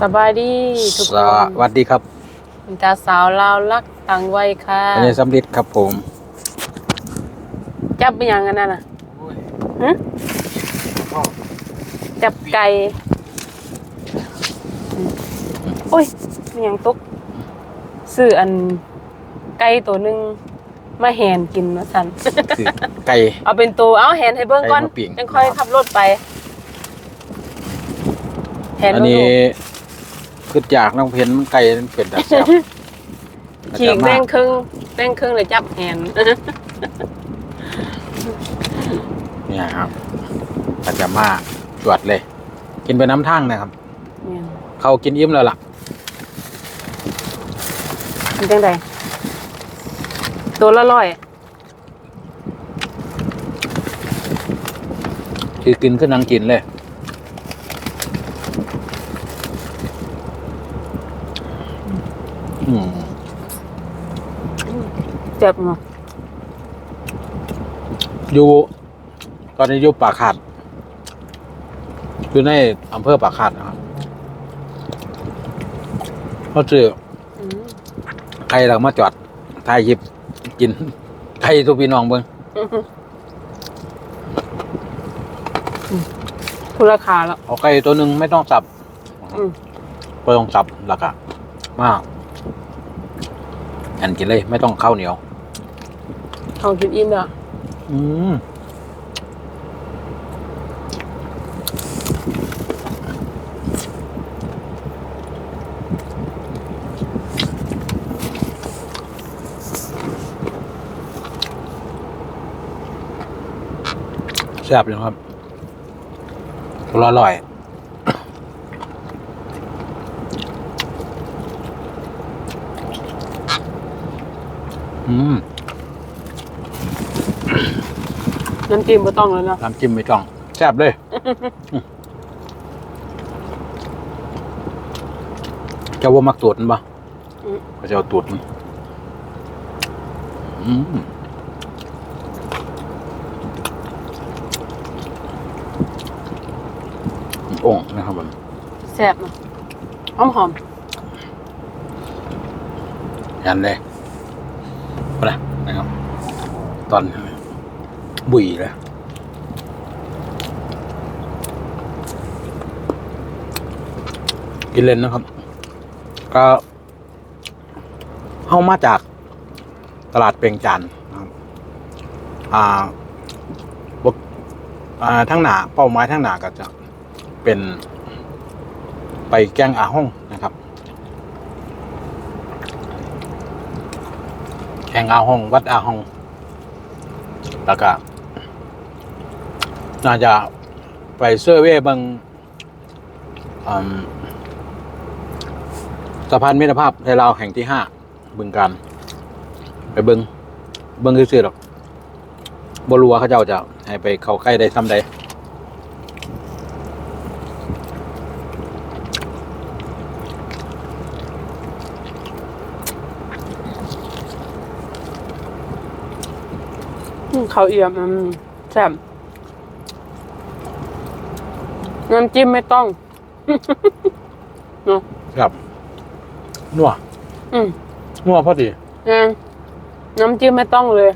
สบายดีทุกสคนวัสดีครับเป็นตาสาวลาวลักต่างวัยค่ะอันนี้สำลิดครับผมจับเป็นยังกันนั่นน่ะฮะจับไก่โอ้ยมีหยังตกซื้ออันไก่ตัวหนึงมาแหนกินมาสั่น คือไก่ เอาเป็นตัวเอาแหนให้เบิ่งก่อนไก่มาปิ้ง จังค่อยขับรถไปแหนอันลูนี้ก คือจากน้องเพนมันไก่มันเป็นแต่แซ่บๆฉีกแดงครึ่งแดงครึ่งเลยจับแหนเนี่ยครับอาจจะมาจวดเลย กินไปน้ำทั้งนะครับเนี่ยเขากินอิ่มแล้วล่ะเป็นจังไดตัวละร้อยคือกินขึ้นนังกินเลย เจ็บเนาะอยู่ ตอนนี้อยู่ป่าขาดอยู่ในอำเภอป่าขาดนะครับเขาซื้ออืมใครเรามาจอดถ่ายหยิบกินใครทุกพี่น้องเบิ้งทุราคาแล้วเอาไก่ตัวหนึ่งไม่ต้องสับอืมไม่ต้องสับแล้วก็มากอันกินเลย ไม่ต้องข้าวเหนียว เขากินอิ่มแล้วอืมแซ่บเลยครับอร่อยๆอืม น้ำจิ้มไม่ต้องแล้วนะน้ำจิ้มไม่ต้องแซ่บเลย เจ้าว่ามักตูดมันปะอืม เขาจะเอาตูดมันอืมโอ่งนะครับผมแซ่บเนาะหอมหอมยันเลยไปนะนะครับ ตอน บุยเลยกินเล่นนะครับ ก็เข้ามาจากตลาดเปงจันนะครับ อ่าบกอ่าทั้งหนาเป้าหมายทั้งหนาก็จะเป็นไปแกงอาห้องนะครับ แกงอาห้องวัดอาห้องแล้วก็ น่าจะไปเซอร์เวยบางสะพานมิตรภาพไทยลาวแห่งที่ห้าบึงการไปเบิงเบิงซื่อๆหรอกบรัวเขาเจ้าจะให้ไปเข้าใกล้ได้ซ้ำใดอืมเขาวเอี่ยมอืมแซ่บ น้ำจิ้มไม่ต้อง เนาะครับนัวอืมนัวพอดียังน้ำจิ้มไม่ต้องเลย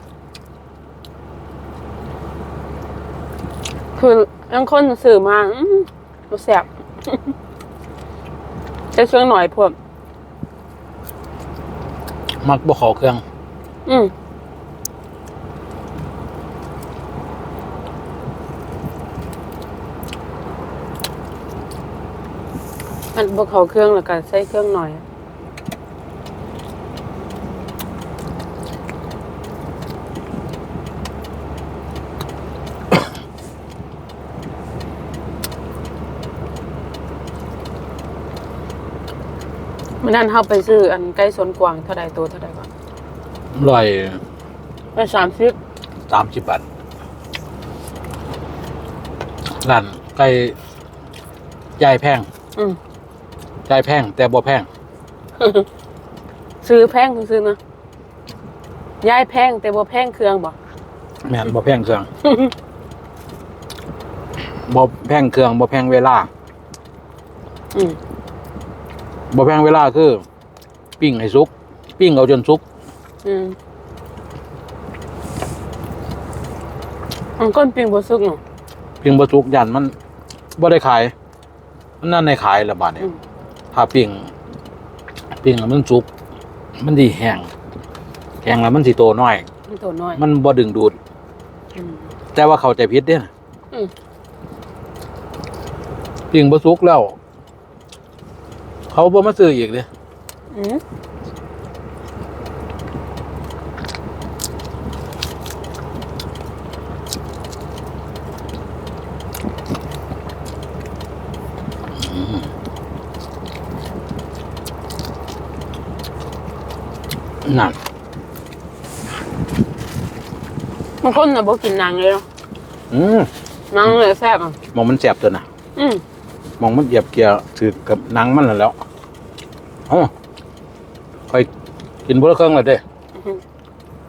คือยังคนสื่อมาอืมบ่แซ่บใช้เครื่องหน่อยพวกมักบ่เขอเครื่อง อืม อันบวเขาเครื่องแล้วก็ใส่เครื่องหน่อยมันนั่นเข้าไปซื้ออันใกล้สวนกวางเท่าใดตัวเท่าใดก่อนร้อยไปสามสิบสามสิบบาทร้านใกล้ยายแพง อืม ยายแพงแต่บ่แพงซื้อแพงซื้อๆนะย้ายแพงแต่บ่แพงเครื่องบ่แม่นบ่แพงเครื่องบ่แพงเครื่องบ่แพงเวลาอืมบ่แพงเวลาคือ ปิ้งให้สุก ปิ้งเอาจนสุกอืมมันก้นปิงบ่สุกเนาะปิ้งบ่สุกยันมันบ่ได้ขาย มันนั่นในขายละบาดนี่อืม ถ้าปิ้งปิ้งแล้วมันสุก มันดีแห้งแห้งแล้วมันสิโตน้อย มันตัวน้อยมันบ่ดึงดูด อืม แต่ว่าเข้าใจผิดเด้นะอืม ปิ้งบ่สุกแล้ว เขาบ่มาซื้ออีกเด้อืม นั่นบางคนน่ะบ่กินหนังเลยเนาะอืมหนังเลยแซ่บอะมองมันแสบตัวน่ะ อืมมองมันเหยียบเกียร์ถือกับหนังมันนั่นแหล้วอ๋อค่อยกินบุรเครื่องเลยเด้อืม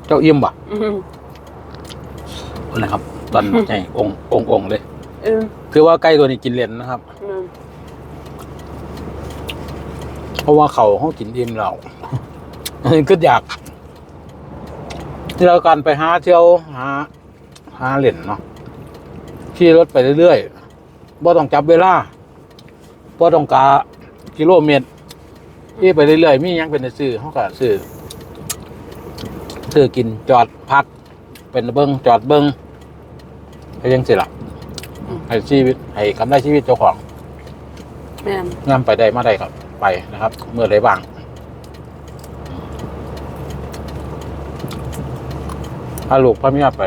เจ้าอิ่มบ่อืมคนนะครับ ตอนใหญ่องค์องค์องค์เลย อืมคือว่าไก่ตัวนี้กินเลนนะครับ อืมเพราะว่าเขาเขากินอิ่มเราอันนี้ ก็อยากที่เราการไปหาเที่ยวหาหาเหรียญเนาะขี่รถไปเรื่อยๆบ่ต้องจับเวลาบ่ต้องกากิโลเมตรขี่ไปเรื่อยๆมีหยังเป็นได้ซื้อเขาก็ซื้อซื้อกินจอดพัก เป็นเบิงจอดเบิงก็ยังสิละให้ชีวิตให้กำไรชีวิตเจ้าของแม่นงามไปได้มาได้ครับไปนะครับ เมื่อไรบ้าง พาลูกพาเมียไป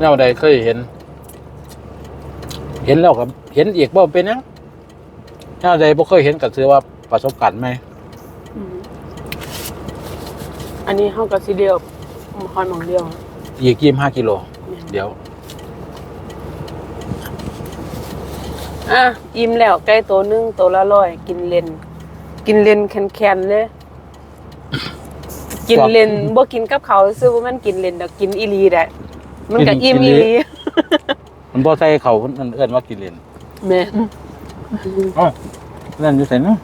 แนวใดเคยเห็น เห็นแล้วครับเห็นอีกบ่เป็นหยังแนวใดบ่เคยเห็นก็ถือว่าประสบการณ์ไหมอืมอันนี้เฮาก็สิเดียวคอยหมองเดียวอีกยี่ห้ากิโลแม่นเดี๋ยว อะอิ่มแล้วไก่ตัวหนึงตัวละร้อย กินเลนกินเลนแคนๆเลย กินเลนบ่กินกับเขาวซื้อว่ามันกินเลนดอกกินอีหลีได้มันก็อิ่มอีหลีมันบ่ใส่เขาเพิ่นเอิ้นว่ากินเลนแม่นอ๋อนั่นอยู่ไสเนาะ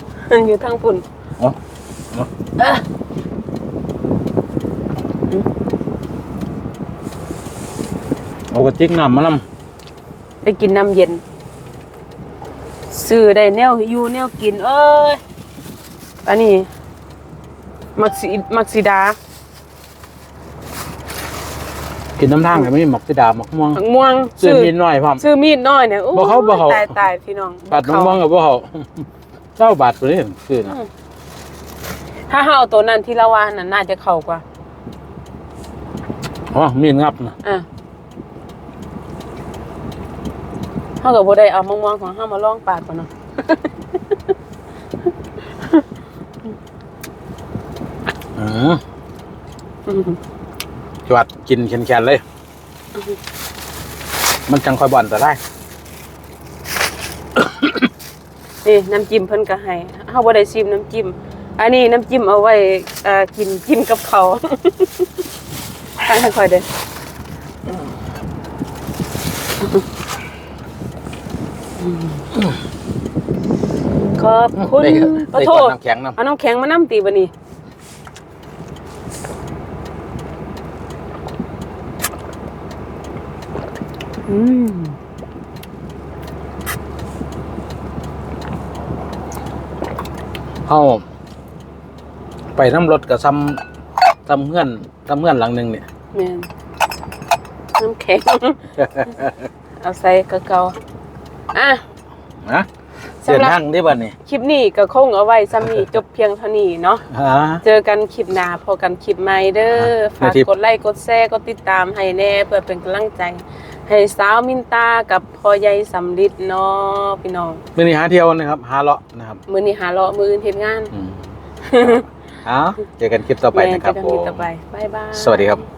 อยู่ทางปุ่นอ๋ออ๋ออะเอากระติกน้ำมานำไปกินน้ำเย็น ซื้อได้แนวอยู่แนวกิน เอ้ยอันนี้ มักสีมักสีดากินน้ำทางก็มีหมอกสิดาหมอกม่วงผักม่วงซื้อมีน้อยพร้อม ซื้อมีดน้อยเนี่ยโอ้บ่เขาบ่เขาตายตายพี่น้องบาทน้ำม่วงกับบ่เขาเจ้าบาทตัวนี้ซื้อนะถ้าเฮาเอาตัวนั้นที่ละว่านั่นน่าจะเข้ากว่า อ๋อมีดงับนะอะเฮาก็บ่ได้เอามะม่วงของเฮามาลองปากก่อนเนาะ อืมจวดกินแข็งๆเลย มันจังค่อยบ่อนแต่ได้นี่น้ำจิ้มเพิ่นก็ให้เฮาบ่ได้ชิมน้ำจิ้ม อันนี้น้ำจิ้มเอาไว้เอ่อกินกินกับเขาวตั้งให้ค่อยเด้อขอบคุณได้ขอได้โทกดษน้ำแข็งน้เอาน้ำแข็งมาน้ำตีบันนี้ อืมำเอาไปน้ำรถกับซ้ำซ้ำเงื่อนซ้ำเงื่อนหลังหนึ่งเนี่ยแม่นน้ำแข็ง เอาใส่กระเกาอะ นะสำหรับเดินทางได้บ้านี่คลิปนี้ก็คงเอาไว้ซ้ำนี้จบเพียงเท่านี้เนาะ ฮะ เจอกันคลิปหน้าพอกันคลิปใหม่เด้ออะฝากนาทิพย์กดไลค์ กดแชร์ กดติดตามให้แน่ เพื่อเป็นกำลังใจ ให้สาวมินตากับพ่อใหญ่สำลิดเนาะพี่น้องมื่อนี้หาเที่ยวนะครับหาเลาะนะครับมื้อนี้หาเลาะมื้ออื่นเฮ็ดงาน อืม เอาเจอกันคลิปต่อไปนะครับแม่เจอกันผคลิปมต่อไปบ๊ายบาย สวัสดีครับ